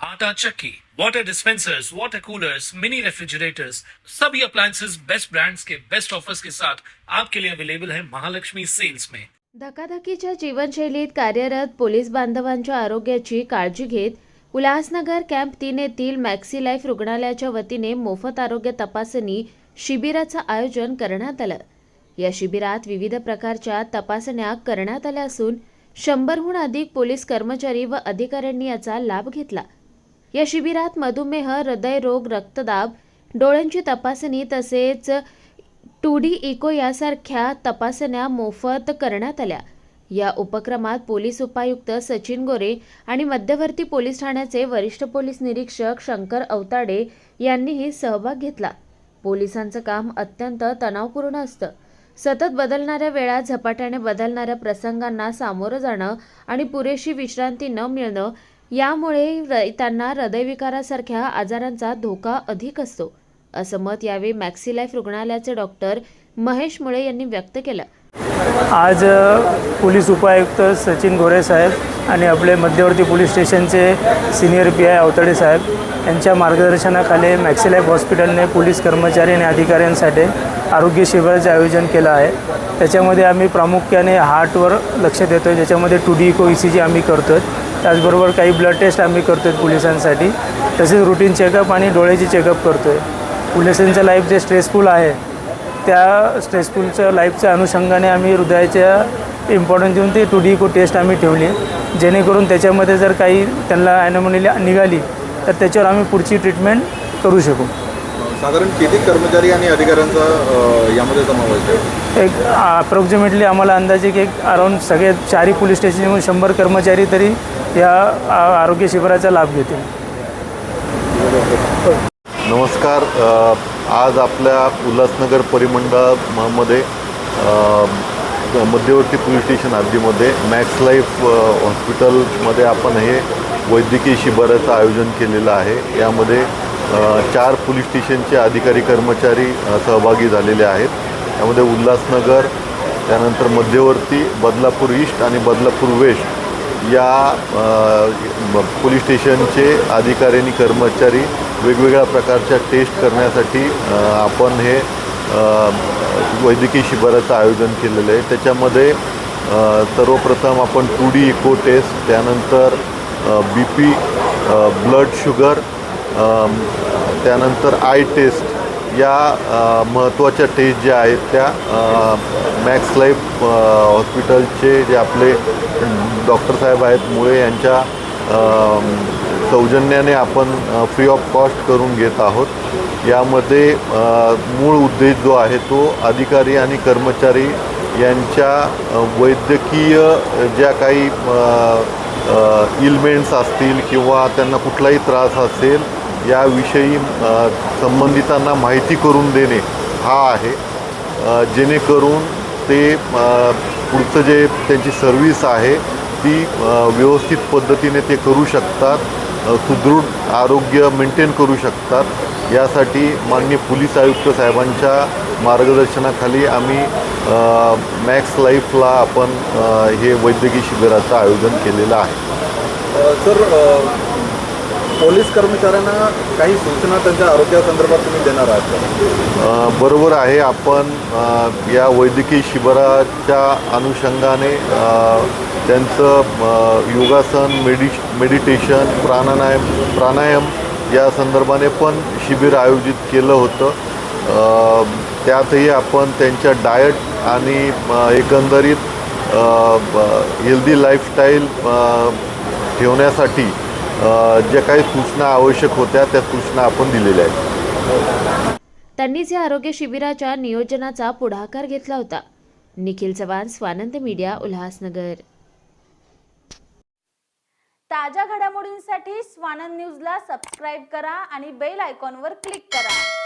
आटा चक्की, water dispensers water coolers mini refrigerators सभी appliances best brands के बेस्ट ऑफर्स के साथ आपके लिए अवेलेबल है महालक्ष्मी सेल्स में। धकाधकीच्या जीवनशैलीत कार्यरत पोलीस बांधवांच्या आरोग्याची काळजी घेत उल्हासनगर कॅम्प तीन येथील मॅक्सी लाईफ रुग्णालयाच्या वतीने मोफत आरोग्य तपासणी शिबिराचं आयोजन करण्यात आलं. या शिबिरात विविध प्रकारच्या तपासण्या करण्यात आल्या असून शंभरहून अधिक पोलीस कर्मचारी व अधिकाऱ्यांनी याचा लाभ घेतला. या शिबिरात मधुमेह हृदयरोग रक्तदाब डोळ्यांची तपासणी तसेच टू डी इको यासारख्या तपासण्या मोफत करण्यात आल्या. या उपक्रमात पोलीस उपायुक्त सचिन गोरे आणि मध्यवर्ती पोलीस ठाण्याचे वरिष्ठ पोलीस निरीक्षक शंकर अवताडे यांनीही सहभाग घेतला. पोलिसांचं काम अत्यंत तणावपूर्ण असतं. सतत बदलणाऱ्या वेळा झपाट्याने बदलणाऱ्या प्रसंगांना सामोरं जाणं आणि पुरेशी विश्रांती न मिळणं यामुळे र- त्यांना हृदयविकारासारख्या आजारांचा धोका अधिक असतो. असं मत यावेळी मॅक्सी लाईफ रुग्णालयाचे डॉक्टर महेश मुळे यांनी व्यक्त केलं. आज पोलीस उपायुक्त सचिन गोरे साहेब आणि आपले मध्यवर्ती पोलीस स्टेशनचे सिनियर पी आय अवतडे साहेब यांच्या मार्गदर्शनाखाली मॅक्सिलाईफ हॉस्पिटलने पोलीस कर्मचारी आणि अधिकाऱ्यांसाठी आरोग्य शिबिराचे आयोजन केलं आहे. त्याच्यामध्ये आम्ही प्रामुख्याने हार्टवर लक्ष देतो आहे ज्याच्यामध्ये two D echo E C G आम्ही करतो आहे त्याचबरोबर काही ब्लड टेस्ट आम्ही करतो आहे पोलिसांसाठी. तसेच रुटीन चेकअप आणि डोळ्याची चेकअप करतो आहे पोलिसांचं लाईफ जे स्ट्रेसफुल आहे त्या स्ट्रेसफुलच्या लाईफच्या अनुषंगाने आम्ही हृदयाच्या इम्पॉर्टन्स देऊन ते टू डी को टेस्ट आम्ही ठेवली. आहे जेणेकरून त्याच्यामध्ये जर काही त्यांना ॲनोमनी निघाली तर त्याच्यावर आम्ही पुढची ट्रीटमेंट करू शकू. साधारण किती कर्मचारी आणि अधिकाऱ्यांचा यामध्ये समावेश आहे? एक अप्रॉक्सिमेटली आम्हाला अंदाजे की एक अराऊंड सगळे चारही पोलीस स्टेशन मिळून शंभर कर्मचारी तरी या आरोग्य शिबिराचा लाभ घेतील. नमस्कार. आज आपल्या उल्हासनगर परिमंडळामध्ये मध्यवर्ती पोलीस स्टेशन हद्दीमध्ये मॅक्स लाईफ हॉस्पिटलमध्ये आपण हे वैद्यकीय शिबिराचं आयोजन केलेलं आहे. यामध्ये चार पोलीस स्टेशनचे अधिकारी कर्मचारी सहभागी झालेले आहेत. यामध्ये उल्हासनगर त्यानंतर मध्यवर्ती बदलापूर ईस्ट आणि बदलापूर वेस्ट या पोलीस स्टेशनचे अधिकारी आणि कर्मचारी वेगवेगळ्या प्रकारच्या टेस्ट करण्यासाठी आपण हे वैद्यकीय शिबिराचं आयोजन केलेलं आहे. त्याच्यामध्ये सर्वप्रथम आपण टू डी इको टेस्ट त्यानंतर बी पी ब्लड शुगर त्यानंतर आय टेस्ट या महत्त्वाच्या टेस्ट ज्या आहेत त्या मॅक्स लाईफ हॉस्पिटलचे जे आपले डॉक्टर साहेब आहेत मुळे यांच्या सौजन्याने आपण फ्री ऑफ कॉस्ट करून घेत आहोत. यामध्ये मूळ उद्देश जो आहे तो अधिकारी आणि कर्मचारी यांच्या वैद्यकीय ज्या काही इलमेंट्स असतील किंवा त्यांना कुठलाही त्रास असेल याविषयी संबंधितांना माहिती करून देणे हा आहे. जेणेकरून ते पुढचं जे त्यांची सर्व्हिस आहे ती व्यवस्थित पद्धतीने ते करू शकतात. सुदृढ आरोग्य मेंटेन करू शकतात. यासाठी माननीय पोलीस आयुक्त साहेबांच्या मार्गदर्शनाखाली आम्ही मॅक्स लाईफला आपण हे वैद्यकीय शिबिराचं आयोजन केलेलं आहे. सर पोलीस कर्मचाऱ्यांना काही सूचना त्यांच्या आरोग्यासंदर्भात तुम्ही देणार आहात बरोबर आहे आपण या वैद्यकीय शिबिराच्या अनुषंगाने त्यांचं योगासन मेडि मेडिटेशन प्राणायाम प्राणायाम या संदर्भाने पण शिबिर आयोजित केलं होतं. त्यातही आपण त्यांच्या डायट आणि एकंदरीत हेल्दी लाईफस्टाईल ठेवण्यासाठी ज्या काही सूचना आवश्यक होत्या त्या सूचना आपण दिलेल्या आहेत. त्यांनीच या आरोग्य शिबिराच्या नियोजनाचा पुढाकार घेतला होता. निखिल चव्हाण स्वानंद मीडिया उल्हासनगर. ताज्या घडामोडींसाठी स्वानंद न्यूजला सबस्क्राईब करा आणि बेल आयकॉनवर क्लिक करा.